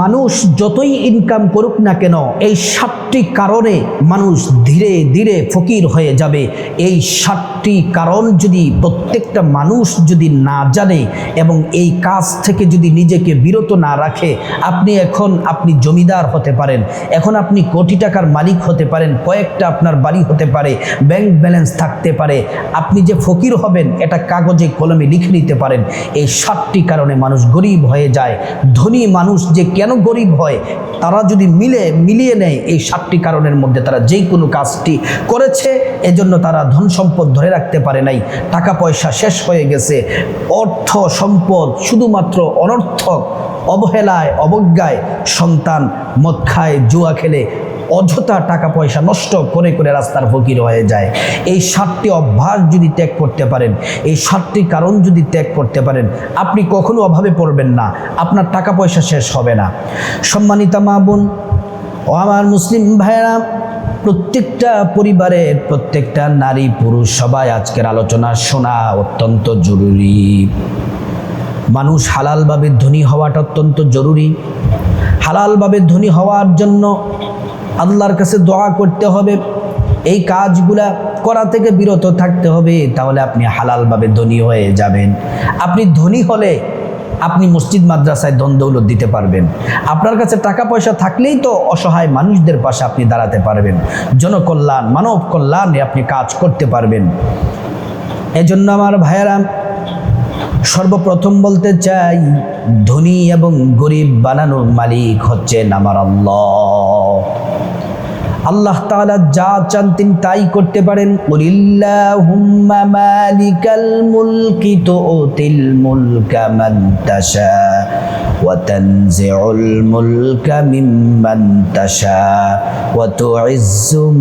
মানুষ যতই ইনকাম করুক না কেন, এই সাতটি কারণে মানুষ ধীরে ধীরে ফকির হয়ে যাবে। এই সাতটি কারণ যদি প্রত্যেকটা মানুষ যদি না জানে এবং এই কাজ থেকে যদি নিজেকে বিরত না রাখে, আপনি এখন আপনি জমিদার হতে পারেন, এখন আপনি কোটি টাকার মালিক হতে পারেন, কয়েকটা আপনার বাড়ি হতে পারে ব্যাংক ব্যালেন্স থাকতে পারে, আপনি যে ফকির হবেন, এটা কাগজে কলমে লিখে নিতে পারেন। এই সাতটি কারণে মানুষ গরিব হয়ে যায়। ধনী মানুষ যে কেন গরিব হয়? তারা যদি মিলে, মিলিয়ে নেয় এই সাতটি কারণের মধ্যে তারা যেই কোনো কাজটি করেছে, এজন্য তারা ধন সম্পদ ধরে রাখতে পারে নাই। টাকা পয়সা শেষ হয়ে গেছে। অর্থ সম্পদ শুধুমাত্র অনর্থক, অবহেলায়, অবজ্ঞায় সন্তান মদ খায়, জুয়া খেলে অযথা টাকা পয়সা নষ্ট করে করে রাস্তার ফকির হয়ে যায়। এই সাতটি অভ্যাস যদি ত্যাগ করতে পারেন, এই সাতটি কারণ যদি ত্যাগ করতে পারেন, আপনি কখনো অভাবে পড়বেন না, আপনার টাকা পয়সা শেষ হবে না। সম্মানিতা মা বোন, ও আমার মুসলিম ভাইয়েরা, প্রত্যেকটা পরিবারের প্রত্যেকটা নারী পুরুষ সবাই আজকের আলোচনা শোনা অত্যন্ত জরুরি। মানুষ হালালভাবে ধনী হওয়াটা অত্যন্ত জরুরি। হালালভাবে ধনী হওয়ার জন্য আল্লাহর কাছে দোয়া করতে হবে, এই কাজগুলা করা থেকে বিরত থাকতে হবে, তাহলে আপনি হালালভাবে ধনী হয়ে যাবেন। আপনি ধনী হলে আপনি মসজিদ, মাদ্রাসায় দ্বন্দ্বৌলত দিতে পারবেন। আপনার কাছে টাকা পয়সা থাকলেই তো অসহায় মানুষদের পাশে আপনি দাঁড়াতে পারবেন। জনকল্যাণ মানব কল্যাণে আপনি কাজ করতে পারবেন। এজন্য আমার ভাইয়েরা সর্বপ্রথম বলতে চাই ধনী এবং গরিব বানানোর মালিক হচ্ছেন আমার আল্লাহ। আল্লাহ তাআলা যা চান তিনি তাই করতে পারেন। কুলিল্লাহুম্মা মালিকাল মুলকি তুতিল মুলকা মান তাশা ওয়া তানজিউল মুলকা মিম্মান তাশা ওয়া তুইজ্জু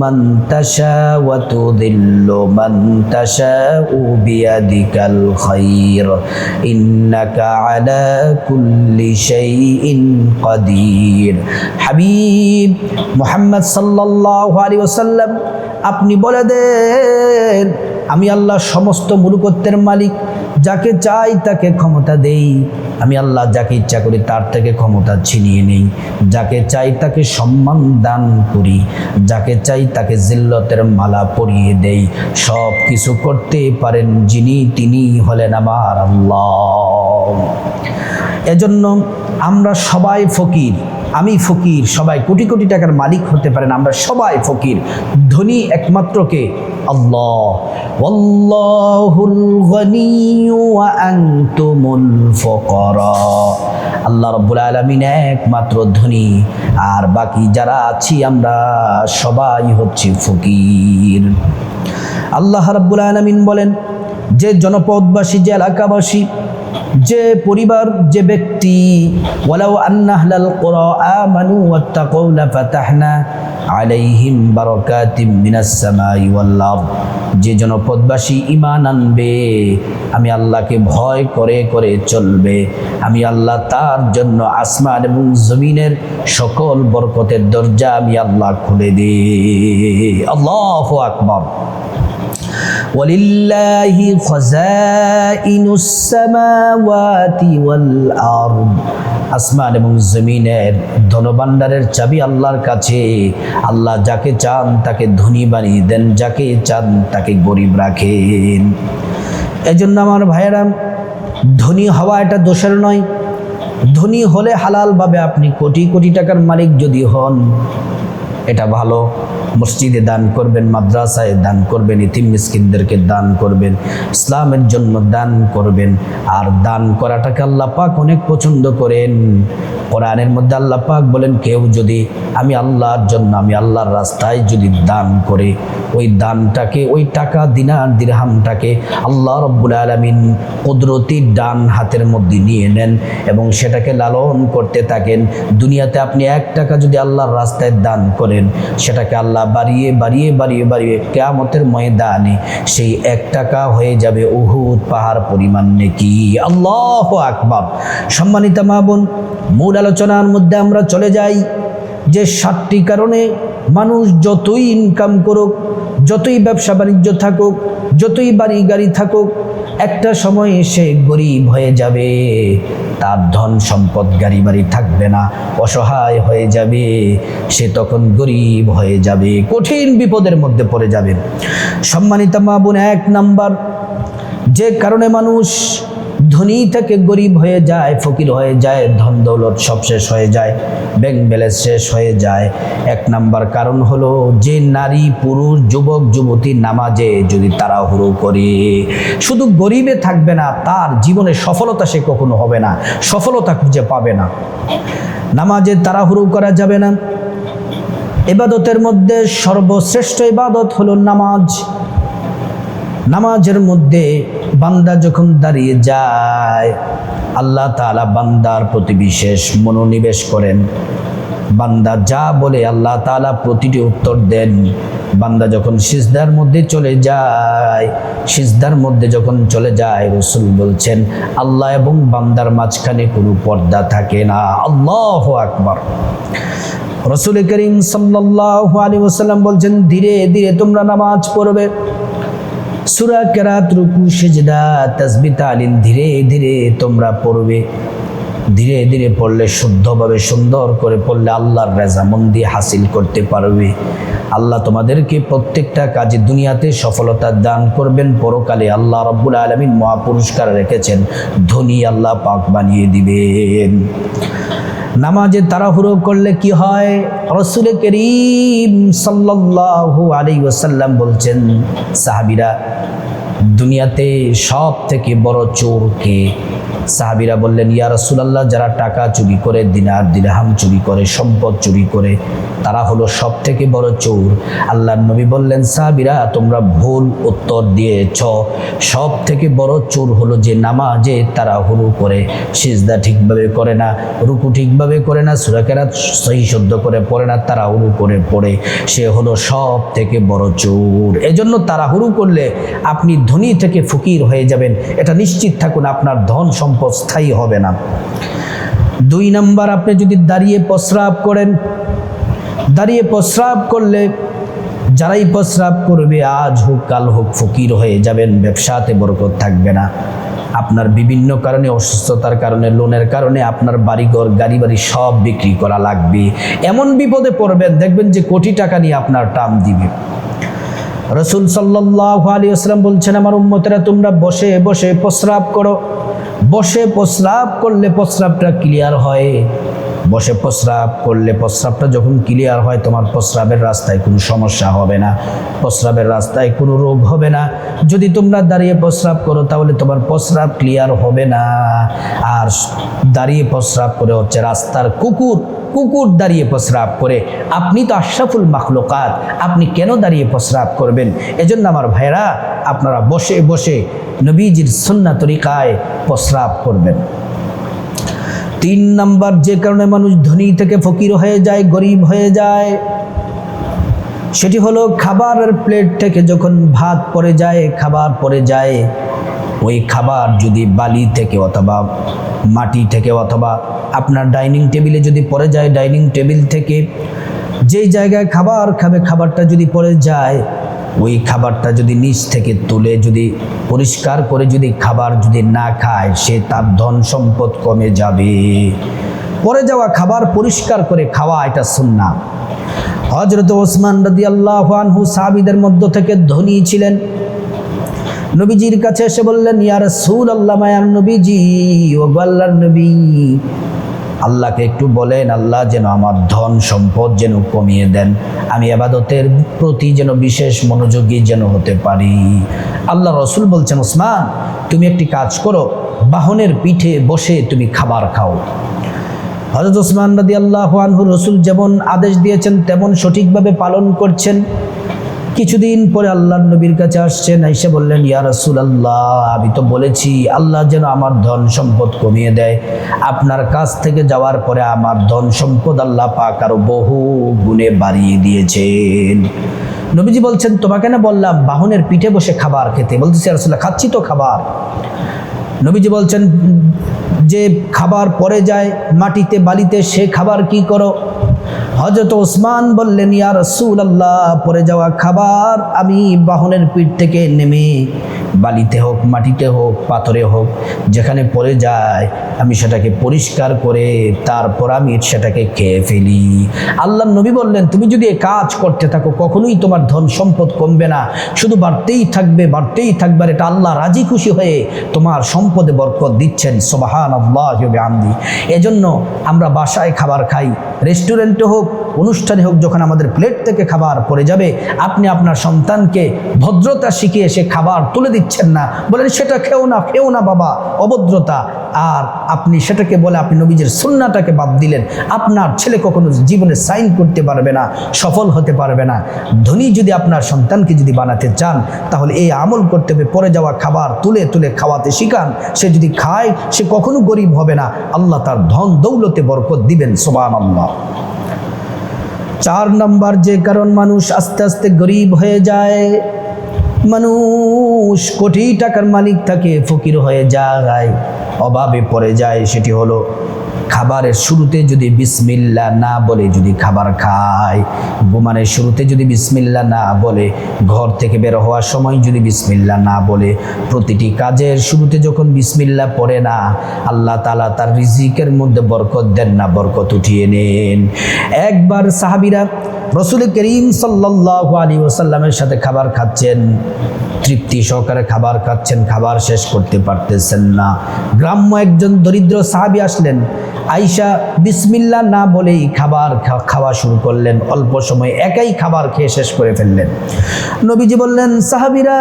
খায়র ইন্নাকা আলা কুল্লি শাইইন হাবিব মুহাম্মদ সাল্লাল্লাহু ওয়াসাল্লাম, আপনি বলে দেন, আমি আল্লাহ সমস্ত মুলুকত্বের মালিক, যাকে চাই তাকে ক্ষমতা দেই। আমি আল্লাহ যাকে ইচ্ছা করি তার থেকে ক্ষমতা ছিনিয়ে নেই। যাকে চাই তাকে সম্মান দান করি। যাকে চাই তাকে জিল্লতের মালা পরিয়ে দেই। সব কিছু করতে পারেন যিনি, তিনি হলেন আমার আল্লাহ। এজন্য আমরা সবাই ফকির। আমি ফকির, সবাই কোটি কোটি টাকার মালিক হতে পারেন, আমরা সবাই ফকির। ধনী আনতুমুল ফুকারা। আল্লাহ রাব্বুল আলামিন একমাত্র ধনী, আর বাকি যারা আছি আমরা সবাই হচ্ছে ফকির। আল্লাহ রাব্বুল আলামিন বলেন, যে জনপদবাসী, যে এলাকাবাসী যে পরিবার, যে ব্যক্তি, ওয়ালাউ আন্নাহলাল কুরা যে জনপদবাসী ঈমান আনবে, আমি আল্লাহকে ভয় করে করে চলবে। আমি আল্লাহ তার জন্য আসমান এবং জমিনের সকল বরকতের দরজা আমি আল্লাহ খুলে দিই আল্লাহু আকবার। ولله خزائن السماوات والأرض আসমান এবং জমিনের ধনভাণ্ডারের চাবি আল্লাহর কাছে আল্লাহ যাকে চান তাকে ধনী বানিয়ে দেন যাকে চান তাকে গরিব রাখেন এজন্য আমার ভাইয়েরা ধনী হওয়া এটা দোষের নয় ধনী হলে হালালভাবে আপনি কোটি কোটি টাকার মালিক যদি হন এটা ভালো। মসজিদে দান করবেন, মাদ্রাসায় দান করবেন, ইতিম মিসকিনদেরকে দান করবেন, ইসলামের জন্য দান করবেন। আর দান করাটাকে আল্লাহ পাক অনেক পছন্দ করেন। কোরআনের মধ্যে আল্লাহ পাক বলেন, কেউ যদি আমি আল্লাহর জন্য, আমি আল্লাহর রাস্তায় যদি দান করে, ওই দানটাকে, ওই টাকা দিনার দিরহামটাকে আল্লাহ রব্বুল আলমিন কুদরতি ডান হাতের মধ্যে নিয়ে নেন এবং সেটাকে লালন করতে থাকেন। দুনিয়াতে আপনি এক টাকা যদি আল্লাহর রাস্তায় দান করেন সেটাকে আল্লাহ বাড়িয়ে বাড়িয়ে বাড়িয়ে বাড়িয়ে কেয়ামতের ময়দানে সেই এক টাকা হয়ে যাবে উহুদ পাহাড় পরিমাণ নেকি। আল্লাহ আকবার। সম্মানিত মা বোন, মূল আলোচনার মধ্যে আমরা চলে যাই যে সাতটি কারণে মানুষ যতই ইনকাম করুক, যতই ব্যবসা বাণিজ্য থাকুক, যতই বাড়ি গাড়ি থাকুক একটা সময় সে গরিব হয়ে যাবে, তার ধন সম্পদ গাড়ি বাড়ি থাকবে না, অসহায় হয়ে যাবে, সে তখন গরিব হয়ে যাবে, কঠিন বিপদের মধ্যে পড়ে যাবে। সম্মানিতা মা বোন, এক নাম্বার, যে কারণে মানুষ ধনী থেকে গরিব হয়ে যায়, ফকির হয়ে যায়, ধন দৌলত সব শেষ হয়ে যায় ব্যাংক ব্যালেন্স শেষ হয়ে যায়। এক নাম্বার কারণ হলো যে নারী, পুরুষ, যুবক, যুবতী নামাজে যদি তাড়াহুড়ো করে, শুধু গরিবে থাকবে না, তার জীবনে সফলতা সে কখনো হবে না, সফলতা খুঁজে পাবে না। নামাজে তাড়াহুড়ো করা যাবে না। এবাদতের মধ্যে সর্বশ্রেষ্ঠ ইবাদত হলো নামাজ। নামাজের মধ্যে বান্দা যখন দাঁড়িয়ে যায়, আল্লাহ তাআলা বান্দার প্রতি বিশেষ মনোনিবেশ করেন। বান্দা যা বলে আল্লাহ তাআলা প্রতিটি উত্তর দেন। বান্দা যখন সিজদার মধ্যে চলে যায়, সিজদার মধ্যে যখন চলে যায়, রসুল বলছেন, আল্লাহ এবং বান্দার মাঝখানে কোনো পর্দা থাকে না। আল্লাহ আকবর। রসুল করিম সাল্লাল্লাহু আলী ওসাল্লাম বলছেন, ধীরে ধীরে তোমরা নামাজ পড়বে। সুরা কেরাত রুকু সেজদা তাসবি তালিম ধীরে ধীরে তোমরা পড়বে। ধীরে ধীরে পড়লে শুদ্ধভাবে সুন্দর করে পড়লে আল্লাহর রেজামন্দি হাসিল করতে পারবে। আল্লাহ তোমাদেরকে প্রত্যেকটা কাজে দুনিয়াতে সফলতা দান করবেন। পরকালে আল্লাহ রব্বুল আলমিন মহাপুরস্কার রেখেছেন। ধনী আল্লাহ পাক বানিয়ে দিবেন। নামাজে তাড়াহুড়ো করলে কি হয়? রসুল করিম সাল্লাল্লাহু আলাইহি ওয়াসাল্লাম বলছেন, সাহাবিরা, দুনিয়াতে সব থেকে বড় চোর কে সাহাবীরা বললেন, ইয়া রাসূলুল্লাহ, যারা টাকা চুরি করে, দিনার দিরহাম চুরি করে, সম্পদ চুরি করে, তারা হলো সব থেকে বড় চোর। আল্লাহর নবী বললেন, সাহাবীরা, তোমরা ভুল উত্তর দিয়েছ। সব থেকে বড় চোর হলো যে নামাজে তারা হুরু করে, সিজদা ঠিকভাবে করে না, রুকু ঠিকভাবে করে না সুরাকেরাত সহি শুদ্ধ করে পড়ে না তারা হুরু করে পড়ে। সে হলো সব থেকে বড় চোর। এজন্য তারা হুরু করলে আপনি ধনী থেকে ফকির হয়ে যাবেন। এটা নিশ্চিত থাকুন, আপনার ধন সম্পদ স্থায়ী হবে না। দুই নাম্বার, আপনি যদি দাঁড়িয়ে প্রস্রাব করেন, দাঁড়িয়ে প্রস্রাব করলে যারাই প্রস্রাব করবে, আজ হোক, কাল হোক, ফকির হয়ে যাবেন, ব্যবসাতে বরকত থাকবে না। আপনার বিভিন্ন কারণে, অসুস্থতার কারণে, লোনের কারণে আপনার বাড়িঘর গাড়ি বাড়ি সব বিক্রি করা লাগবে। এমন বিপদে পড়বেন, দেখবেন যে কোটি টাকা নিয়ে আপনার টাম দিবে। রসুল সাল্লাহ আলী আসলাম বলছেন, আমার উম্মতেরা, তোমরা বসে বসে প্রস্রাব করো। বসে প্রস্রাব করলে প্রস্রাবটা ক্লিয়ার হয়। বসে প্রস্রাব করলে প্রস্রাবটা যখন ক্লিয়ার হয়, তোমার প্রস্রাবের রাস্তায় কোনো সমস্যা হবে না। প্রস্রাবের রাস্তায় কোনো রোগ হবে না। যদি তোমরা দাঁড়িয়ে প্রস্রাব করো, তাহলে তোমার প্রস্রাব ক্লিয়ার হবে না। আর দাঁড়িয়ে প্রস্রাব করে হচ্ছে রাস্তার কুকুর কুকুর দাঁড়িয়ে প্রস্রাব করে। আপনি তো আশরাফুল মাখলুকাত, আপনি কেন দাঁড়িয়ে প্রস্রাব করবেন? এজন্য আমার ভাইরা আপনারা বসে বসে নবীজির সুন্না তরিকায় প্রস্রাব করবেন। তিন নাম্বার, যে কারণে মানুষ ধনী থেকে ফকির হয়ে যায়, গরিব হয়ে যায়, সেটি হলো খাবারের প্লেট থেকে যখন ভাত পড়ে যায়, খাবার পড়ে যায় ওই খাবার যদি বালি থেকে অথবা মাটি থেকে অথবা আপনার ডাইনিং টেবিলে যদি পড়ে যায়, ডাইনিং টেবিল থেকে যেই জায়গায় খাবার খাবে, খাবারটা যদি পড়ে যায়, ওই খাবারটা যদি নিচ থেকে তুলে যদি পরিষ্কার করে যদি খাবার যদি না খায়, সে তার ধন সম্পদ কমে যাবে। পরে যাওয়া খাবার পরিষ্কার করে খাওয়া এটা সুন্না হজরত ওসমান রদি আল্লাহ আনহু সাহাবিদের মধ্য থেকে ধনী ছিলেন। নবীজির কাছে এসে বললেন, ইয়া রাসূল আল্লাহ মায়ার নবীজি, ও আল্লাহর নবী। আল্লাহকে একটু বলেন, আল্লাহ যেন আমার ধন সম্পদ যেন কমিয়ে দেন। আমি আবাদতের প্রতি যেন বিশেষ মনোযোগী যেন হতে পারি। আল্লাহ রসুল বলছেন, ওসমান, তুমি একটি কাজ করো, বাহনের পিঠে বসে তুমি খাবার খাও। হজরত ওসমান রাদি আল্লাহ আনহু রসুল যেমন আদেশ দিয়েছেন, তেমন সঠিকভাবে পালন করছেন। কিছুদিন পরে আল্লাহ নবীর কাছে আসছেন এসে বললেন, ইয়া রসুল আল্লাহ আমি তো বলেছি, আল্লাহ যেন আমার ধন সম্পদ কমিয়ে দেয়। আপনার কাছ থেকে যাওয়ার পরে আমার ধন সম্পদ আল্লাহ পাক আরও বহু গুণে বাড়িয়ে দিয়েছেন। নবীজি বলছেন, তোমাকে না বললাম, বাহনের পিঠে বসে খাবার খেতে। বলতেছি রসুল্লাহ খাচ্ছি তো খাবার। নবীজি বলছেন, যে খাবার পরে যায় মাটিতে, বালিতে, সে খাবার কি করো? হজরত ওসমান বললেন ইয়া রসুল আল্লাহ পরে যাওয়া খাবার আমি বাহনের পিঠ থেকে নেমে বালিতে হোক, মাটিতে হোক, পাথরে হোক, যেখানে পড়ে যায়, আমি সেটাকে পরিষ্কার করে তারপর আমি সেটাকে খেয়ে ফেলি। আল্লাহ নবী বললেন, তুমি যদি এ কাজ করতে থাকো, কখনোই তোমার ধন সম্পদ কমবে না। শুধু বাড়তেই থাকবে বাড়তেই থাকবে, আর এটা আল্লাহ রাজি খুশি হয়ে তোমার সম্পদে বরকত দিচ্ছেন। সোবাহান আল্লাহ আমদি এজন্য আমরা বাসায় খাবার খাই, রেস্টুরেন্টে হোক, অনুষ্ঠানে হোক, যখন আমাদের প্লেট থেকে খাবার পড়ে যাবে, আপনি আপনার সন্তানকে ভদ্রতা শিখিয়ে সে খাবার তুলে দিচ্ছেন। না। বলেন, সেটা খেও না খেও না বাবা, অভদ্রতা। আর আপনি সেটাকে বলে আপনি নবীজের সুন্নাটাকে বাদ দিলেন। আপনার ছেলে কখনো জীবনে সাইন করতে পারবে না, সফল হতে পারবে না। ধনী যদি আপনার সন্তানকে যদি বানাতে চান, তাহলে এই আমল করতে হবে। পরে যাওয়া খাবার তুলে তুলে খাওয়াতে শিখান। সে যদি খায়, সে কখনো গরিব হবে না। আল্লাহ তার ধন দৌলতে বরকত দিবেন সোবান আল্লাহ চার নম্বর যে কারণ মানুষ আস্তে আস্তে গরিব হয়ে যায় মানুষ কোটি টাকার মালিক থাকে ফকির হয়ে যায়, অভাবে পড়ে যায়, সেটি হলো খাবারের শুরুতে যদি বিসমিল্লা না বলে যদি খাবার খায়, ঘুমানের শুরুতে যদি বিসমিল্লা না বলে, ঘর থেকে বের হওয়ার সময় যদি বিসমিল্লা না বলে, প্রতিটি কাজের শুরুতে যখন বিসমিল্লা পড়ে না, আল্লাহ তালা তার রিজিকের মধ্যে বরকত দেন না, বরকত উঠিয়ে নেন। একবার সাহাবিরা রসুল করিম সাল্লাহ আলী ওসাল্লামের সাথে খাবার খাচ্ছেন। তৃপ্তি সহকারে খাবার খাচ্ছেন, খাবার শেষ করতে পারতেছেন না। গ্রাম্য একজন দরিদ্র সাহাবি আসলেন। আইসা বিসমিল্লা না বলেই খাবার খাওয়া শুরু করলেন। অল্প সময় একাই খাবার খেয়ে শেষ করে ফেললেন। নবীজি বললেন, সাহাবিরা,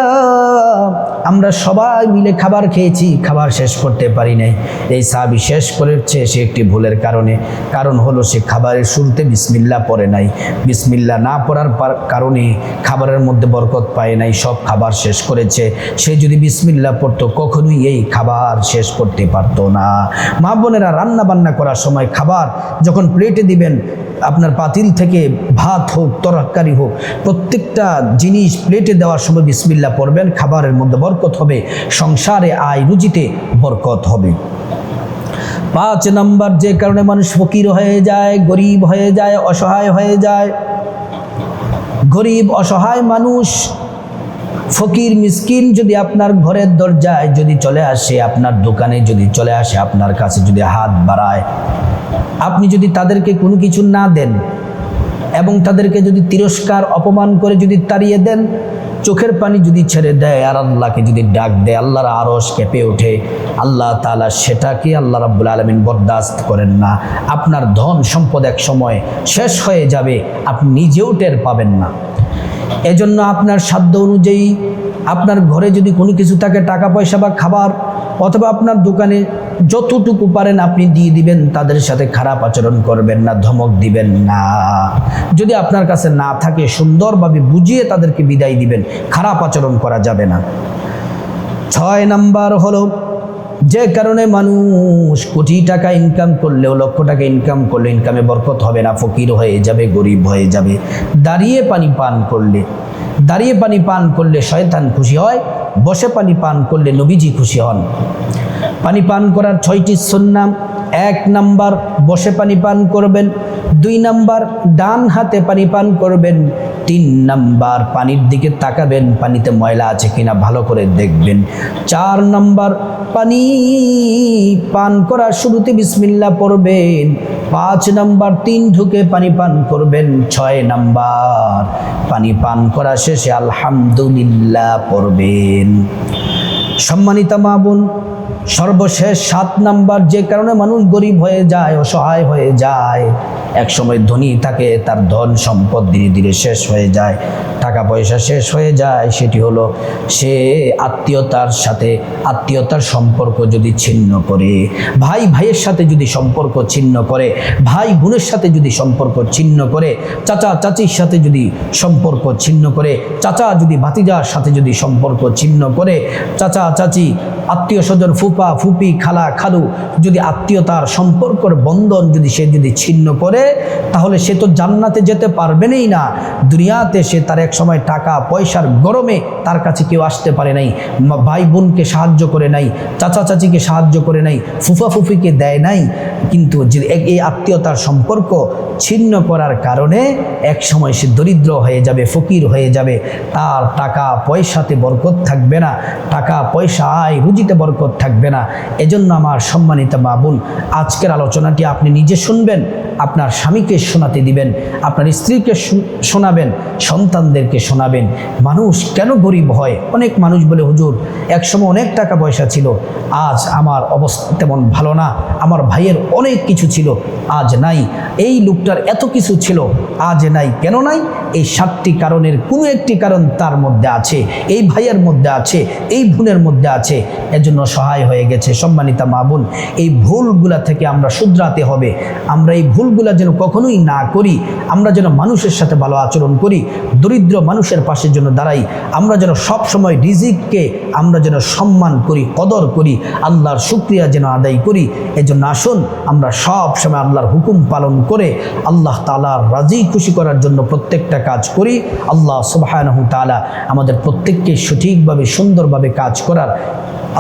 আমরা সবাই মিলে খাবার খেয়েছি, খাবার শেষ করতে পারি নাই। এই সাহাবি শেষ করেছে সে একটি ভুলের কারণে। কারণ হলো সে খাবারের শুরুতে বিসমিল্লা পড়ে নাই। বিসমিল্লা না পড়ার কারণে খাবারের মধ্যে বরকত পায় নাই, সব খাবার শেষ করেছে। সে যদি বিসমিল্লা পড়তো, কখনোই এই খাবার শেষ করতে পারতো না। মা বোনেরা রান্না বান্না করার সময় খাবার যখন প্লেটে দিবেন, আপনার পাতিল থেকে ভাত হোক, তরকারি হোক, প্রত্যেকটা জিনিস প্লেটে দেওয়ার সময় বিসমিল্লা পড়বেন, খাবারের মধ্যে বরকত হবে, সংসারে আয় রুজিতে বরকত হবে। পাঁচ নম্বর, যে কারণে মানুষ ফকির হয়ে যায়, গরিব হয়ে যায়, অসহায় হয়ে যায় গরিব, অসহায় মানুষ, ফকির, মিসকিন যদি আপনার ঘরের দরজায় যদি চলে আসে, আপনার দোকানে যদি চলে আসে, আপনার কাছে যদি হাত বাড়ায়, আপনি যদি তাদেরকে কোনো কিছু না দেন এবং তাদেরকে যদি তিরস্কার, অপমান করে যদি তাড়িয়ে দেন চোখের পানি যদি ছেড়ে দেয় আর আল্লাহকে যদি ডাক দেয়, আল্লাহর আরস কেঁপে ওঠে, আল্লাহ তালা সেটাকে আল্লাহ রাব্বুল আলমিন বরদাস্ত করেন না। আপনার ধন সম্পদ এক সময় শেষ হয়ে যাবে, আপনি নিজেও টের পাবেন না। এজন্য আপনার সাধ্য অনুযায়ী আপনার ঘরে যদি কোনো কিছু থাকে, টাকা পয়সা বা খাবার, অথবা আপনার দোকানে যতটুকু পারেন আপনি দিয়ে দিবেন, তাদের সাথে খারাপ আচরণ করবেন না, ধমক দিবেন না। যদি আপনার কাছে না থাকে, সুন্দরভাবে বুঝিয়ে তাদেরকে বিদায় দিবেন, খারাপ আচরণ করা যাবে না। ছয় নাম্বার হলো, যে কারণে মানুষ কোটি টাকা ইনকাম করলেও, লক্ষ টাকা ইনকাম করলে ইনকামে বরকত হবে না, ফকির হয়ে যাবে, গরিব হয়ে যাবে। দাঁড়িয়ে পানি পান করলে, দাঁড়িয়ে পানি পান করলে শয়তান খুশি হয়, বসে পানি পান করলে নবীজি খুশি হন। পানি পান করার ছয়টি সুন্নাম এক নাম্বার, বসে পানি পান করবেন। দুই নাম্বার, ডান হাতে পানি পান করবেন। তিন নাম্বার, পানির দিকে তাকাবেন। পানিতে ময়লা আছে কিনা ভালো করে দেখবেন। চার নাম্বার, পানি পান করার শুরুতে বিসমিল্লা পড়বেন। পাঁচ নাম্বার, তিন ঢুকে পানি পান করবেন। ছয় নাম্বার, পানি পান করা শেষে আলহামদুলিল্লাহ পড়বেন। সম্মানিতা মা বোন সর্বশেষ সাত নাম্বার, যে কারণে মানুষ গরিব হয়ে যায়, অসহায় হয়ে যায়। এক সময় ধনী থাকে, তার ধন সম্পদ ধীরে ধীরে শেষ হয়ে যায়, টাকা পয়সা শেষ হয়ে যায়। সেটি হলো, সে আত্মীয়তার সাথে আত্মীয়তার সম্পর্ক যদি ছিন্ন করে, ভাই ভাইয়ের সাথে যদি সম্পর্ক ছিন্ন করে, ভাই বোনের সাথে যদি সম্পর্ক ছিন্ন করে, চাচা চাচির সাথে যদি সম্পর্ক ছিন্ন করে, চাচা যদি ভাতিজার সাথে যদি সম্পর্ক ছিন্ন করে, চাচা চাচি, আত্মীয় স্বজন ফুপা ফুপি খালা, খালু যদি আত্মীয়তার সম্পর্কর বন্ধন যদি সে যদি ছিন্ন করে, তাহলে সে তো জান্নাতে যেতে পারবেনই না। দুনিয়াতে সে তার এক সময় টাকা, পয়সার গরমে তার কাছে কেউ আসতে পারে নাই ভাই বোনকে সাহায্য করে নাই, চাচা চাচিকে সাহায্য করে নাই, ফুফা ফুফিকে দেয় নাই। কিন্তু যে এই আত্মীয়তার সম্পর্ক ছিন্ন করার কারণে এক সময় সে দরিদ্র হয়ে যাবে, ফকির হয়ে যাবে। তার টাকা পয়সাতে বরকত থাকবে না, টাকা পয়সা আয়, রুজিতে বরকত থাকবে না। এজন্য আমার সম্মানিত মা বোন, আজকের আলোচনাটি আপনি নিজে শুনবেন, আপনার স্বামীকে শোনাতে দিবেন, আপনার স্ত্রীকে শোনাবেন, সন্তানদেরকে শোনাবেন। মানুষ কেন গরিব হয়? অনেক মানুষ বলে, হুজুর, একসময় অনেক টাকা পয়সা ছিল, আজ আমার অবস্থা তেমন ভালো না, আমার ভাইয়ের অনেক কিছু ছিল, আজ নাই, এই লোকটার এত কিছু ছিল, আজ নাই, কেন নাই? এই সাতটি কারণের কোনো একটি কারণ তার মধ্যে আছে, এই ভাইয়ের মধ্যে আছে, এই বোনের মধ্যে আছে, এজন্য সহায় হয়ে গেছে, সম্মানিতা মা বোন, এই ভুলগুলা থেকে আমরা শুধরাতে হবে। আমরা এই ভুলগুলা যেন কখনোই না করি, আমরা যেন মানুষের সাথে ভালো আচরণ করি, দরিদ্র মানুষের পাশের জন্য দাঁড়াই, আমরা যেন সব সময় রিজিককে আমরা যেন সম্মান করি, কদর করি, আল্লাহর শুক্রিয়া যেন আদায় করি, এজন্য আসুন আমরা সব সময় আল্লাহর হুকুম পালন করে, আল্লাহ তালার রাজি খুশি করার জন্য প্রত্যেকটা কাজ করি, আল্লাহ সুবাহানহু তালা আমাদের প্রত্যেককে সঠিকভাবে, সুন্দরভাবে কাজ করার,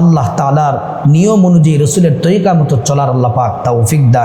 আল্লাহ তালার নিয়ম অনুযায়ী রসুলের তরিকা মতো চলার আল্লাহ পাক তৌফিক দান।